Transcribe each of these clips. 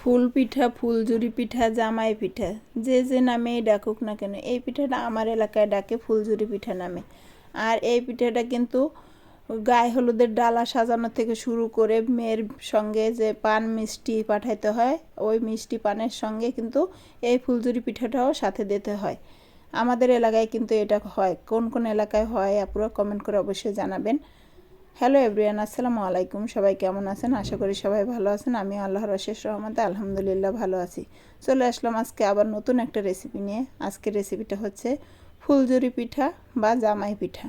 ফুল পিঠা, ফুলঝুরি পিঠা, জামাই পিঠা, যে যে নামেই ডাকুক না কেন, এই পিঠাটা আমার এলাকায় ডাকে ফুলঝুরি পিঠা নামে। আর এই পিঠাটা কিন্তু গায়ে হলুদের ডালা সাজানো থেকে শুরু করে মেয়ের সঙ্গে যে পান মিষ্টি পাঠাইতে হয়, ওই মিষ্টি পানের সঙ্গে কিন্তু এই ফুলঝুরি পিঠাটাও সাথে দিতে হয়। আমাদের এলাকায় কিন্তু এটা হয়। কোন কোন এলাকায় হয় আপুরা কমেন্ট করে অবশ্যই জানাবেন। হ্যালো এভরিয়ান আসসালামু আলাইকুম। সবাই কেমন আছেন? আশা করি সবাই ভালো আছেন। আমি আল্লাহর অশেষ রহমতে আলহামদুলিল্লাহ ভালো আছি। চলে আসলাম আজকে আবার নতুন একটা রেসিপি নিয়ে। আজকের রেসিপিটা হচ্ছে ফুলজুরি পিঠা বা জামাই পিঠা।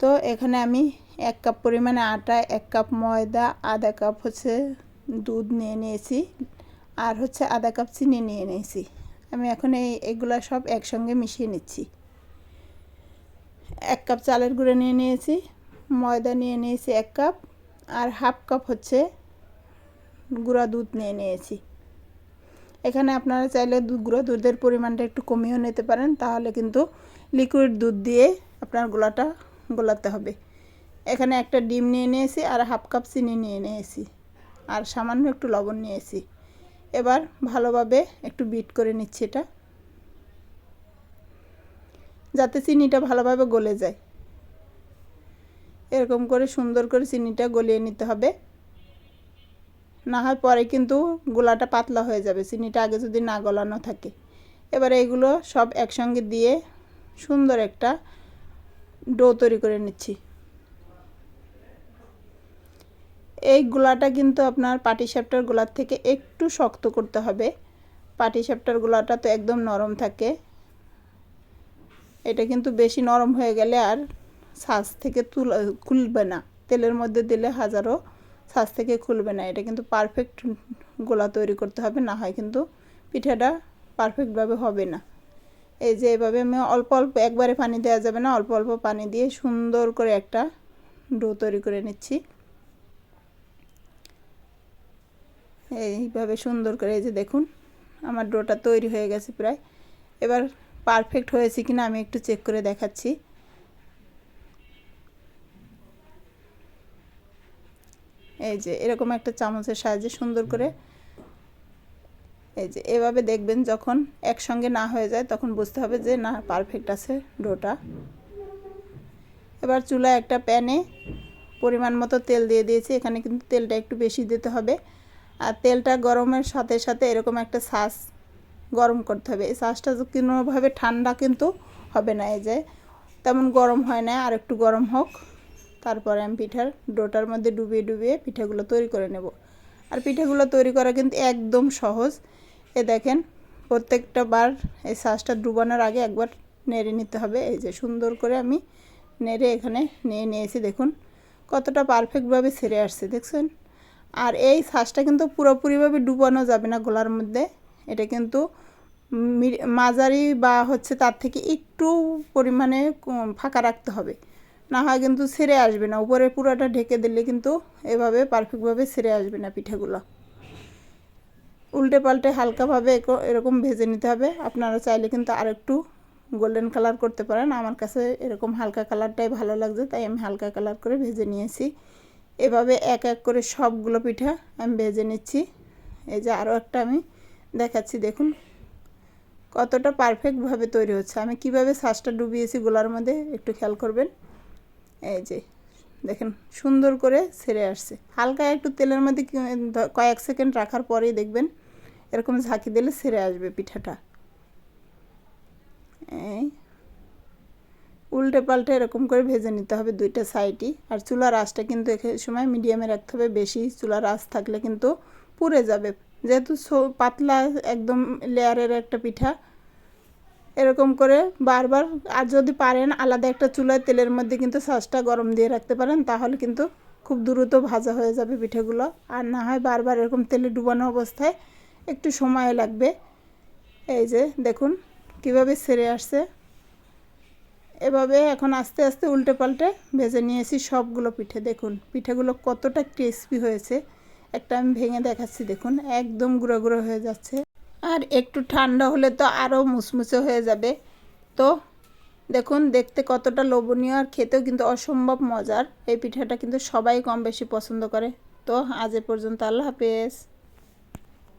তো এখানে আমি এক কাপ পরিমাণে আটা, এক কাপ ময়দা, আধা কাপ হচ্ছে দুধ নিয়ে নিয়েছি আর হচ্ছে আধা কাপ চিনি নিয়ে নিয়েছি। আমি এখন এই এগুলো সব একসঙ্গে মিশিয়ে নিচ্ছি। এক কাপ চালের গুঁড়ো নিয়ে নিয়েছি। ময়দা নিয়ে নিয়েছি এক কাপ, আর হাফ কাপ হচ্ছে গুঁড়া দুধ নিয়ে নিয়েছি। এখানে আপনারা চাইলে গুঁড়া দুধের পরিমাণটা একটু কমিয়েও নিতে পারেন, তাহলে কিন্তু লিকুইড দুধ দিয়ে আপনার গোলাটা গোলাতে হবে। এখানে একটা ডিম নিয়ে নিয়েছি, আর হাফ কাপ চিনি নিয়ে নিয়েছি, আর সামান্য একটু লবণ নিয়েছি। এবার ভালোভাবে একটু বিট করে নিচ্ছি এটা, যাতে চিনিটা ভালোভাবে গলে যায়। এরকম করে সুন্দর করে চিনিটা গলিয়ে নিতে হবে। না হয় পরে কিন্তু গোলাটা পাতলা হয়ে যাবে, চিনিটা আগে যদি না গলানো থাকে। এবার এইগুলো সব একসঙ্গে দিয়ে সুন্দর একটা ডো তৈরি করে নিচ্ছি। এই গোলাটা কিন্তু আপনার পাটি সাপটার গোলার থেকে একটু শক্ত করতে হবে। পাটি সাপটার গোলাটা তো একদম নরম থাকে। এটা কিন্তু বেশি নরম হয়ে গেলে আর ছাঁচ থেকে তুলা, খুলবে না। তেলের মধ্যে দিলে হাজারো ছাঁচ থেকে খুলবে না। এটা কিন্তু পারফেক্ট গোলা তৈরি করতে হবে, না হয় কিন্তু পিঠাটা পারফেক্টভাবে হবে না। এই যে এভাবে আমি অল্প অল্প একবারে পানি দেওয়া যাবে না, অল্প অল্প পানি দিয়ে সুন্দর করে একটা ডো তৈরি করে নিচ্ছি। এইভাবে সুন্দর করে, এই যে দেখুন, আমার ডোটা তৈরি হয়ে গেছে প্রায়। এবার পারফেক্ট হয়েছে কিনা আমি একটু চেক করে দেখাচ্ছি। এই যে এরকম একটা চামচের সাহায্যে সুন্দর করে এই যে এভাবে দেখবেন যখন একসঙ্গে না হয়ে যায়, তখন বুঝতে হবে যে না পারফেক্ট আছে ডোটা। এবার চুলায় একটা প্যানে পরিমাণ মতো তেল দিয়ে দিয়েছি, এখানে কিন্তু তেলটা একটু বেশি দিতে হবে। আর তেলটা গরমের সাথে সাথে এরকম একটা শ্বাস গরম করতে হবে। এই শ্বাসটা কোনোভাবে ঠান্ডা কিন্তু হবে না, এই যে তেমন গরম হয় না, আর একটু গরম হোক। তারপরে আমি পিঠার ডোটার মধ্যে ডুবিয়ে ডুবিয়ে পিঠাগুলো তৈরি করে নেব। আর পিঠাগুলো তৈরি করা কিন্তু একদম সহজ। এ দেখেন, প্রত্যেকটা বার এই শ্বাসটা ডুবানোর আগে একবার নেড়ে নিতে হবে। এই যে সুন্দর করে আমি নেড়ে এখানে নিয়ে নিয়েছি, দেখুন। কতটা পারফেক্টভাবে ছেড়ে আসছে, দেখছেন? আর এই শ্বাসটা কিন্তু পুরোপুরিভাবে ডুবানো যাবে না গোলার মধ্যে। এটা কিন্তু মাঝারি বা হচ্ছে তার থেকে একটু পরিমাণে ফাঁকা রাখতে হবে। না হয় কিন্তু ছেড়ে আসবে না। উপরে পুরোটা ঢেকে দিলে কিন্তু এভাবে পারফেক্টভাবে ছেড়ে আসবে না পিঠাগুলো। উল্টে পাল্টে হালকাভাবে এরকম ভেজে নিতে হবে। আপনারা চাইলে কিন্তু আরেকটু গোল্ডেন কালার করতে পারেন। আমার কাছে এরকম হালকা কালারটাই ভালো লাগছে, তাই আমি হালকা কালার করে ভেজে নিয়েছি। এভাবে এক এক করে সবগুলো পিঠা আমি ভেজে নিচ্ছি। এই যে আরও একটা আমি দেখাচ্ছি, দেখুন। কতটা পারফেক্টভাবে তৈরি হচ্ছে। আমি কীভাবে শ্বাসটা ডুবিয়েছি গোলার মধ্যে, একটু খেয়াল করবেন। এই যে, দেখেন, সুন্দর করে ছেড়ে আসছে। হালকা একটু তেলের মধ্যে কয়েক সেকেন্ড রাখার পরেই দেখবেন এরকম ঝাঁকি দিলে ছেড়ে আসবে পিঠাটা। এই, উল্টে পাল্টে এরকম করে ভেজে নিতে হবে দুইটা সাইডই। আর চুলার আঁচটা কিন্তু এখানে সময় মিডিয়ামে রাখতে হবে, বেশি চুলার আঁচ থাকলে কিন্তু পুড়ে যাবে। যেহেতু পাতলা একদম লেয়ারের একটা পিঠা এরকম করে বারবার, আর যদি পারেন আলাদা একটা চুলায় তেলের মধ্যে কিন্তু সসটা গরম দিয়ে রাখতে পারেন, তাহলে কিন্তু খুব দ্রুত ভাজা হয়ে যাবে পিঠেগুলো। আর না হয় বারবার এরকম তেলে ডুবানো অবস্থায় একটু সময় লাগবে। এই যে দেখুন কীভাবে সেরে আসছে। এভাবে এখন আস্তে আস্তে উল্টে পাল্টে ভেজে নিয়েছি সবগুলো পিঠে। দেখুন পিঠেগুলো কতটা ক্রিসপি হয়েছে। একটা আমি ভেঙে দেখাচ্ছি, দেখুন একদম গুঁড়ো গুঁড়ো হয়ে যাচ্ছে। আর একটু ঠান্ডা হলে তো আরও মুসমুসে হয়ে যাবে। তো দেখুন, দেখতে কতটা লোভনীয় আর খেতেও কিন্তু অসম্ভব মজার। এই পিঠাটা কিন্তু সবাই কম বেশি পছন্দ করে। তো আজ এ পর্যন্ত আল্লাহ হাফেজ।